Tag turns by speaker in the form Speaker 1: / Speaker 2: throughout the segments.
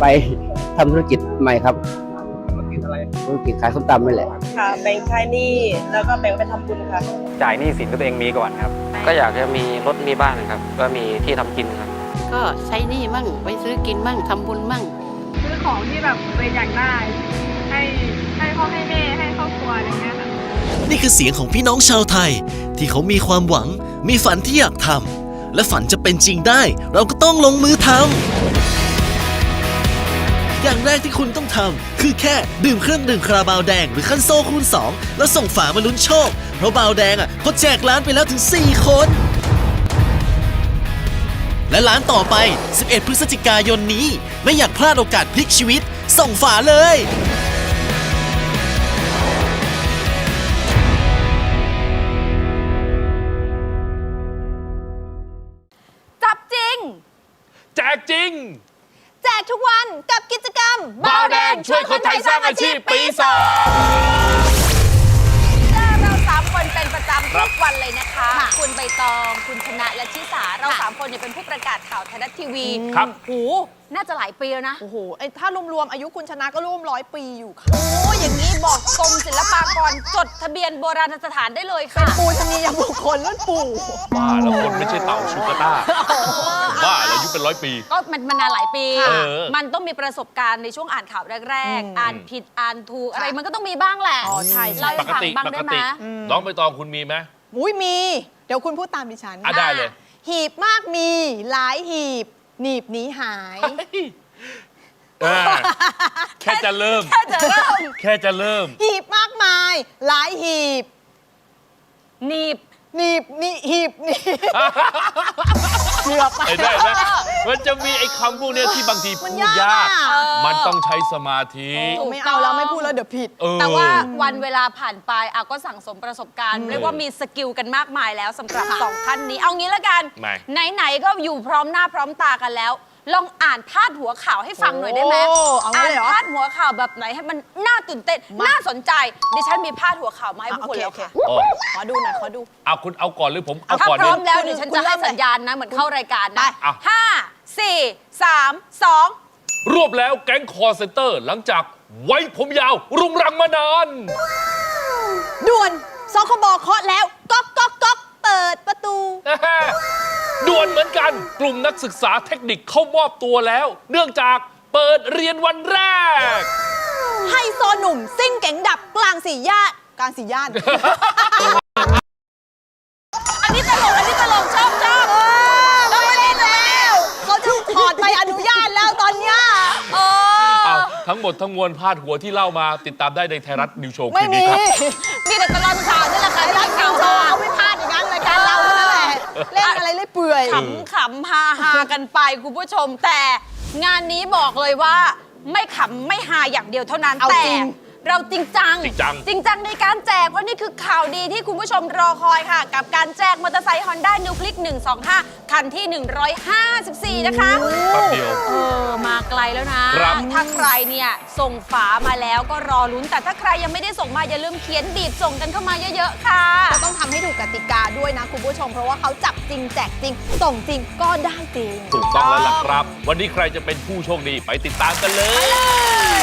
Speaker 1: ไปทำธุรกิจใหม่ครับ
Speaker 2: ธุรกิจอะไร
Speaker 1: ธุรกิจขายส้มตำนี่แหละ
Speaker 3: ค่ะแบ่งใช้หนี้แล้วก็แบ่งไปทำบุญค่ะ
Speaker 2: จ่ายหนี้สินที่ตัวเองมีก่อนครับ
Speaker 4: ก็อยากจะมีรถมีบ้านนะครับ ก็มีที่ทำกินครับ
Speaker 5: ก็ใช้หนี้มั่งไปซื้อกินมั่งทำบุญมั่ง
Speaker 6: ซื้อของที่แบบตัวเองอยากได้ ให้ให้พ่อให้แม่ให้ครอบครัวอะไรเงี้ยค่ะ
Speaker 7: นี่คือเสียงของพี่น้องชาวไทย ที่เขามีความหวัง มีฝันที่อยากทำและฝันจะเป็นจริงได้ เราก็ต้องลงมือทำ อย่างแรกที่คุณต้องทำคือแค่ดื่มเครื่องดื่มคาราบาวแดงหรือคันโซคูณ 2 แล้วส่งฝามาลุ้นโชค เพราะบาวแดงอะเขาแจกร้านไปแล้วถึง 4 คน และร้านต่อไป 11 พฤศจิกายนนี้ ไม่อยากพลาดโอกาสพลิกชีวิต ส่งฝาเลย
Speaker 8: จับจริง
Speaker 9: แจกจริง
Speaker 8: แจกทุกวันกับกิจกรรม เบา
Speaker 9: แดงช่วยคนไทยสร้างอาชีพปีสอง
Speaker 8: องคุณชนะและชิสาเราสามคนเนี่ยเป็นผู้ประกาศข่าวไทยรัฐทีวี
Speaker 9: ครับ
Speaker 8: หูน่าจะหลายปีแล้วนะ
Speaker 3: โอ้โหไอ้ถ้ารวมๆอายุคุณชนะก็ร่วมร้อยปีอยู่ค่ะ
Speaker 8: โอ้อย่างนี้บอกกรมศิลปากรจดทะเบียนโบราณสถานได้เลยค่ะ
Speaker 3: ปูชนียบุคคลรุ่นปู่
Speaker 9: บ้าแล้วคนไม่ใช่เต่าชูกาต้าบ้าแล้วอายุเป็นร้อยปี
Speaker 8: ก็มันมานานหลายปี
Speaker 9: เออ
Speaker 8: มันต้องมีประสบการณ์ในช่วงอ่านข่าวแรก
Speaker 3: อืม
Speaker 8: ๆอ่านผิดอ่านถูกอะไรมันก็ต้องมีบ้างแหละ
Speaker 3: อ๋อใช่ใช่
Speaker 8: เล่า
Speaker 9: ป
Speaker 8: ให้
Speaker 9: ก
Speaker 8: ฟัง
Speaker 9: ติ
Speaker 8: บ้าง
Speaker 9: ป
Speaker 8: ได้
Speaker 9: ก
Speaker 8: ไหม
Speaker 9: ติน้องใบตองคุณมีไหม
Speaker 3: อุ้ยมี เดี๋ยวคุณพูดตามดิฉัน
Speaker 9: อะได้เลย
Speaker 3: หีบมากมีหลายหีบ หนีบหนีหาย
Speaker 9: เออแค่จะเริ่ม
Speaker 8: แค่จะเริ่ม
Speaker 9: แค่จะเริ่ม
Speaker 3: หีบมากมาย หลายหีบ
Speaker 8: หนีบ
Speaker 3: หนีบหนีหีบหนีบเกือบไป
Speaker 9: เห็นได้ไหมมันจะมีไอ้คำพวกเนี้ยที่บางทีพู
Speaker 3: มัน
Speaker 9: ด
Speaker 3: ยาก
Speaker 9: ยาก
Speaker 3: อะ
Speaker 8: เออ
Speaker 9: มันต้องใช้สมาธิ
Speaker 8: ถูก
Speaker 3: ไม่เอาแล้วไม่พูดแล้วเดี๋ยวผิด
Speaker 9: เออ
Speaker 8: แต่ว่าวันเวลาผ่านไปอาก็สั่งสมประสบการณ์เรียกว่ามีสกิลกันมากมายแล้วสำหรับสองท่านนี้ เอางี้ละกัน
Speaker 9: ไม่
Speaker 8: ไหน ๆ ก็อยู่พร้อมหน้าพร้อมตากันแล้วลองอ่านพาดหัวข่าวให้ฟังหน่อยได้ไหม
Speaker 3: โอ้เอางั้
Speaker 8: อ่านน
Speaker 3: เลยเหรอ
Speaker 8: พาดหัวข่าวแบบไหนให้มันน่าตื่นเต้น
Speaker 3: มา
Speaker 8: น่าสนใจดิฉันมีพาดหัวข่าวมาให้พวกคุณ
Speaker 3: อะ
Speaker 8: แล้ว
Speaker 3: โอเค
Speaker 8: ค่ะ
Speaker 9: โอ้
Speaker 3: ขอดูหน่อยขอดู
Speaker 9: เอาคุณเอาก่อนหรือผมเอา
Speaker 8: ถ้า
Speaker 9: ก่อน
Speaker 8: พร้อม
Speaker 9: ดิ
Speaker 8: แล้ว
Speaker 3: คุณ
Speaker 8: เดี๋ยวฉัน
Speaker 3: คุณ
Speaker 8: จะให้
Speaker 3: เริ่มเลย
Speaker 8: สัญญาณนะเหมือนเข้ารายการ
Speaker 3: ได้
Speaker 8: นะ
Speaker 9: อะ
Speaker 8: ห้าสี่สามสอง
Speaker 9: รวบแล้วแก๊งคอร์เซนเตอร์หลังจากไว้ผมยาวรุงรังมานาน
Speaker 3: ด่วนสคบเคาะแล้ว ก๊อกก๊อกก๊อกเปิดประตู
Speaker 9: ด่วนเห มือนกัน กลุ่มนักศึกษาเทคนิคเข้ามอบตัวแล้ว เนื่องจากเปิดเรียนวันแรก
Speaker 3: ไฮโซหนุ่มซิ่งเก๋งดับกลางสี่ย่านกลางสี่ย่าน
Speaker 8: อันนี้ตลก อันนี้ตลกชอบชอบ
Speaker 3: แล้วไม่ได้แล้วเขาจะถอดใบอนุญาตแล้วตอนเนี้ย
Speaker 8: เอ
Speaker 9: เอา
Speaker 8: อ
Speaker 9: ทั้งหมดทั้งมวลพาดหัวที่เล่ามาติดตามได้ในไทยรัฐนิวโชว์คื
Speaker 3: ไม่
Speaker 9: น
Speaker 3: มี
Speaker 9: นี้ครับ
Speaker 8: มีแต่ตลอดข่าวนี่แหละค่ะ
Speaker 3: ไอ้รักข่าวโชว์เขาไม่พลาดอย่างนั้นรายการเรา เท่านั้นแหละเล่นอะไรเล่อยเปื่อย
Speaker 8: ขำขำฮาฮากันไปคุณผู้ชมแต่งานนี้บอกเลยว่า ไม่ขำไม่ฮาอย่างเดียวเท่านั้น
Speaker 3: เอา
Speaker 8: แต่
Speaker 3: จริง
Speaker 8: เราจริงจัง
Speaker 9: จริงจัง
Speaker 8: จริงจังในการแจกเพราะนี่คือข่าวดีที่คุณผู้ชมรอคอยค่ะ กับการแจกมอเตอร์ไซค์ฮอนด้านิวคลิก125 คันที่ 154 นะคะ
Speaker 9: แป๊บเดียว
Speaker 8: เออมาไกลแล้วนะ ครับ ถ้าใครเนี่ยส่งฝามาแล้วก็รอลุ้น แต่ถ้าใครยังไม่ได้ส่งมาอย่าลืมเขียนบีบส่งกันเข้ามาเยอะๆค่ะ
Speaker 3: ก็ต้องทำให้ถูกกติกาด้วยนะคุณผู้ชม เพราะว่าเขาจับจริงแจกจริง ส่งจริงก็ได้จริง
Speaker 9: ถูกต้องแล้วล่ะครับ วันนี้ใครจะเป็นผู้โชคดีไปติดตามกันเลย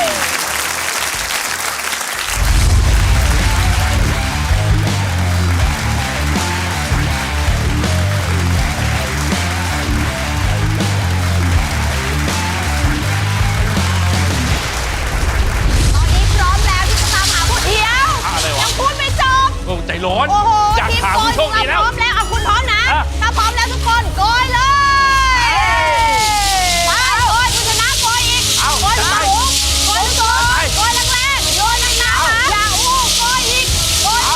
Speaker 8: ร้อ
Speaker 9: น
Speaker 3: โอ้โห
Speaker 9: อยาก
Speaker 3: ทีม
Speaker 9: หา
Speaker 3: โก
Speaker 9: ผู้
Speaker 3: ย
Speaker 9: โชคดีแล้ว
Speaker 3: พร้อมแล้วเอาคุณพร้อมนะ
Speaker 9: อะ
Speaker 3: ถ้าพร้อมแล้วทุกคนโกยเลยไปโกยคุณชนะโกยอีก
Speaker 9: เอา
Speaker 3: โกย
Speaker 9: จัดไป
Speaker 3: สูงโกยสูงโกยแรงๆโยนหนักๆอย่าอู้โกยอีกโกยไป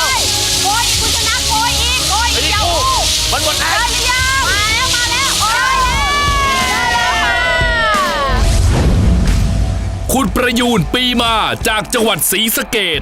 Speaker 3: โกยอีกคุณชนะโกยอีกโกย
Speaker 9: ไม่
Speaker 3: อีก
Speaker 9: ได้
Speaker 3: อย่า
Speaker 9: กู้
Speaker 3: อู้
Speaker 9: มันหมดแล้
Speaker 3: เดิ
Speaker 9: วน
Speaker 3: ยาวมาแล้วมาแล้วโอ้ยได้แล้วค่ะ
Speaker 9: คุณประยูนปีมาจากจังหวัดศรีสะเกด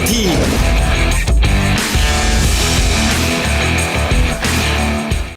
Speaker 7: นาที